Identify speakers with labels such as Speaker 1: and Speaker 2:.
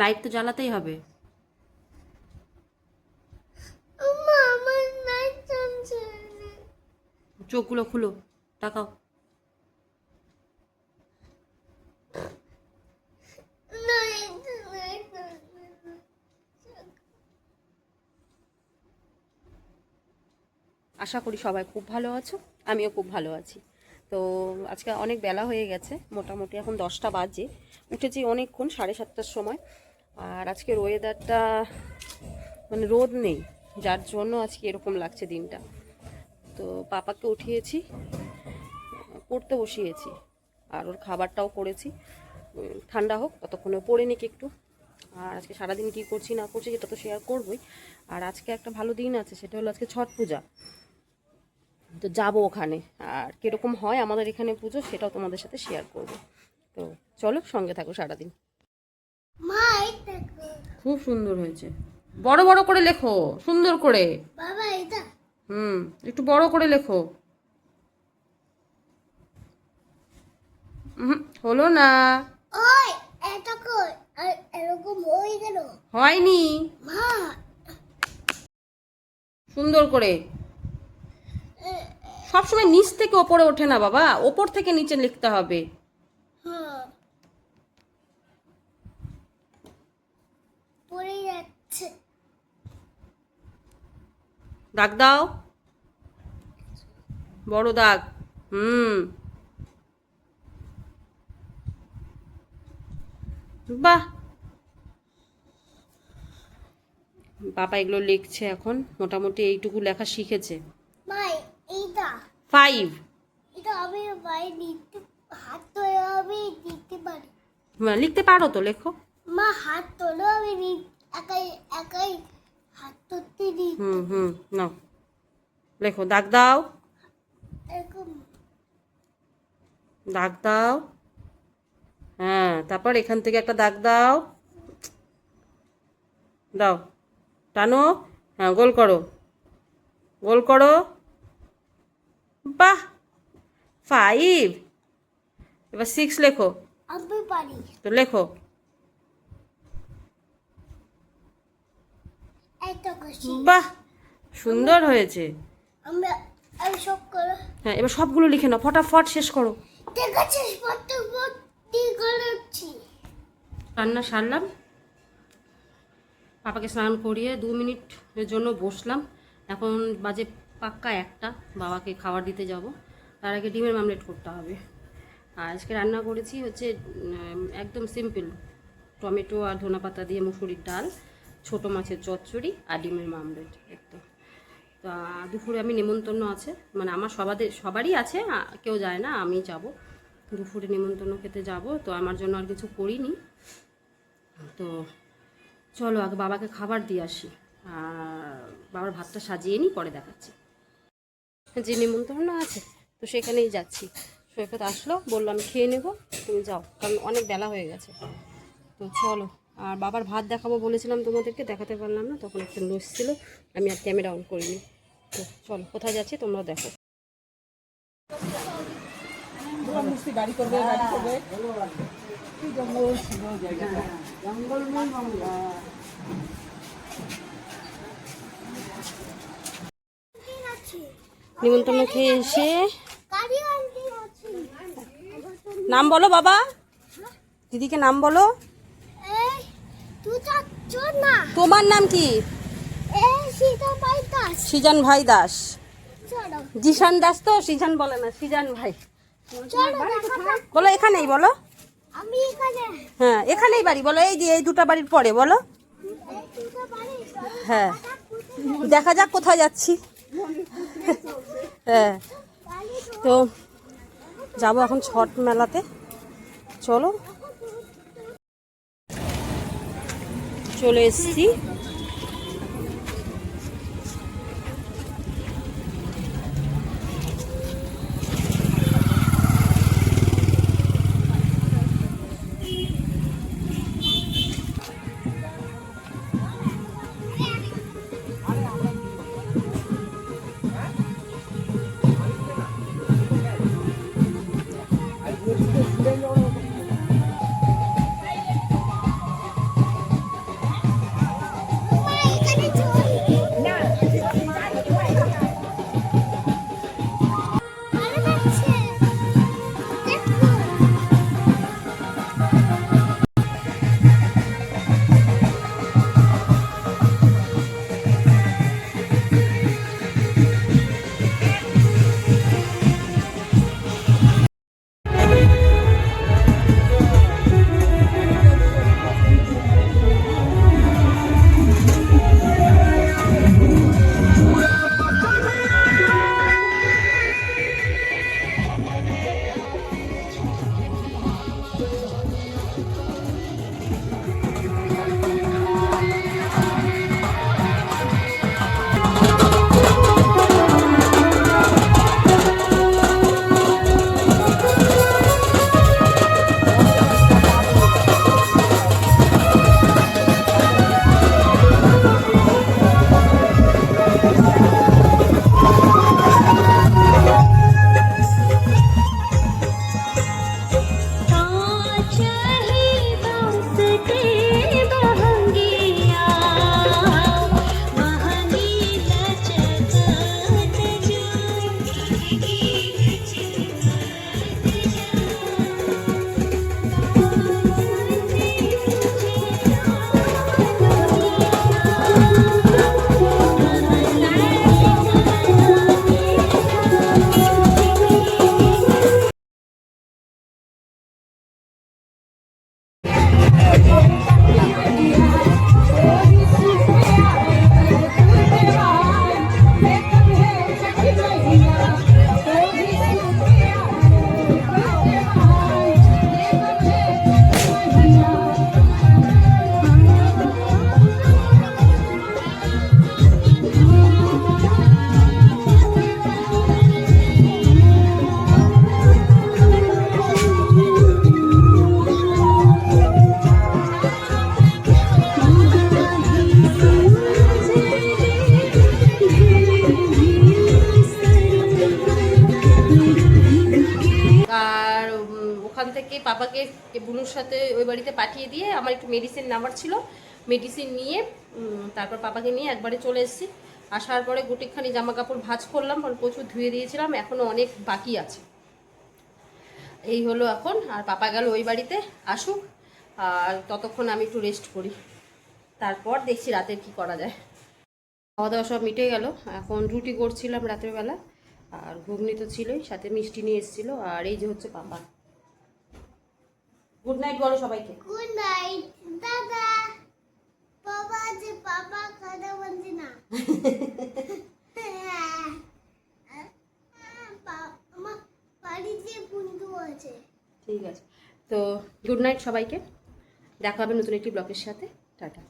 Speaker 1: Light তো জ্বালাতেই হবে। চোখগুলো খুলো
Speaker 2: না।
Speaker 1: আশা করি সবাই খুব ভালো আছো আমিও খুব ভালো আছি। তো আজকে অনেক বেলা হয়ে গেছে মোটামুটি এখন দশটা বাজে। উঠেছি অনেকক্ষণ সাড়ে সাতটার সময়। আর আজকের ওয়েদারটা মানে রোদ নেই, যার জন্য আজকে এরকম লাগছে দিনটা। তো পাপাকে উঠিয়েছি, পড়তে বসিয়েছি, আর ওর খাবারটাও করেছি। ঠান্ডা হোক, ততক্ষণে পড়ে নিক একটু। আর আজকে সারাদিন কী করছি, না করছি, সেটা তো শেয়ার করবই। আর আজকে একটা ভালো দিন আছে, সেটা হলো আজকে ছট পূজা। তো যাব ওখানে। আর কীরকম হয় আমাদের এখানে পুজো, সেটাও তোমাদের সাথে শেয়ার করব। তো চলো সঙ্গে থাকো সারাদিন।
Speaker 2: মা
Speaker 1: খুব সুন্দর হয়েছে। বড় বড় করে লেখো সুন্দর করে।
Speaker 2: বাবা এটা।
Speaker 1: হুম একটু বড় করে লেখো। হলো না।
Speaker 2: ওই এটা কই? এরকম হয়ে গেল?
Speaker 1: হয়নি।
Speaker 2: মা।
Speaker 1: সুন্দর করে। সবসময় নিচ থেকে ওপরে ওঠে না বাবা ওপর থেকে নিচে লিখতে হবে।
Speaker 2: হ্যাঁ। পড়ে যাচ্ছে।
Speaker 1: দাগ দাও। বড় দাগ। হুম। বাহ। বাবা এগুলো লিখছে এখন মোটামুটি এইটুকু লেখা শিখেছে।
Speaker 2: মা এইটা।
Speaker 1: ফাইভ।
Speaker 2: এটা আমি ভাই নিতে হাত ধরে আমি দিতে পারি।
Speaker 1: লিখতে পারো তো লেখো।
Speaker 2: মা হাত তোলো আমি নি- একাই একাই হাত ধরতে দিই।
Speaker 1: হুম হুম নাও। লেখো দাগ দাও।
Speaker 2: এরকম।
Speaker 1: দাগ দাও। হ্যাঁ তারপর এখান থেকে একটা দাগ দাও। দাও। টানো। হ্যাঁ গোল করো। গোল করো। বাহ! ফাইভ এবার সিক্স লেখো। তো লেখো। বাহ সুন্দর হয়েছে। হ্যাঁ এবার সবগুলো লিখে নাও ফটাফট শেষ করো। রান্না সারলাম। পাপাকে স্নান করিয়ে দু মিনিটের জন্য বসলাম। এখন বাজে পাক্কা একটা বাবাকে খাবার দিতে যাব। তার আগে ডিমের মামলেট করতে হবে। আর আজকে রান্না করেছি হচ্ছে একদম সিম্পল টমেটো আর ধনা পাতা দিয়ে মুসুরির ডাল। ছোটো মাছের চচ্চড়ি আর ডিমের মামলেট একদম তা দুপুরে আমি নেমন্তন্ন আছে মানে আমার সবাদের, সবারই আছে কেউ যায় না, আমি যাব। দুপুরে নেমন্তন্ন খেতে যাব, তো আমার জন্য আর কিছু করিনি। তো চলো আগে বাবাকে খাবার দিয়ে আসি। আর বাবার ভাতটা সাজিয়ে নিই পরে দেখাচ্ছি। যে নিমন্ত্রণ আছে, তো সেখানেই যাচ্ছি। সৈকত আসলো বললাম খেয়ে নেব, তুমি যাও, কারণ অনেক বেলা হয়ে গেছে। তো চলো। আর বাবার ভাত দেখাবো বলেছিলাম তোমাদেরকে, দেখাতে পারলাম না, তখন একটা লুজ ছিল, আমি আর ক্যামেরা অন করিনি। তো চলো, কোথায় যাচ্ছি তোমরা দেখো। নিমন্ত্রণ খেয়ে এসে নাম বলো বাবা। দিদিকে নাম বলো। তোমার নাম কি? সিজান ভাই দাস। জিশান দাস তো? সিজান বলে না সিজান ভাই। বলো এখানেই বলো। হ্যাঁ এখানেই বাড়ি বলো এই যে এই দুটো বাড়ির পরে বলো। হ্যাঁ দেখা যাক কোথায় যাচ্ছি। হ্যাঁ তো যাব এখন ছট মেলাতে। চলো। চলে এসছি বুনুর সাথে ওই বাড়িতে পাঠিয়ে দিয়ে আমার একটু মেডিসিন নাম্বার ছিল। মেডিসিন নিয়ে তারপর পাপাকে নিয়ে একবারে চলে এসেছি। আসার পরে গুটিখানি জামা কাপড় ভাঁজ করলাম প্রচুর ধুয়ে দিয়েছিলাম এখনও অনেক বাকি আছে। এই হলো এখন, আর পাপা গেল ওই বাড়িতে, আসুক, আর ততক্ষণ আমি একটু রেস্ট করি। তারপর দেখছি রাতের কি করা যায়। খাওয়া দাওয়া সব মিটে গেল, এখন রুটি করছিলাম রাতের বেলা, আর ঘুগনি তো ছিলই, সাথে মিষ্টি নিয়ে এসেছিল, আর এই যে হচ্ছে পাপা। গুড নাইট বলো সবাইকে।
Speaker 2: গুড নাইট দাদা বাবা যে বাবা কথা বলছে না।
Speaker 1: ঠিক আছে। তো গুড নাইট সবাইকে। দেখা হবে নতুন একটি ব্লকের সাথে। টাটা।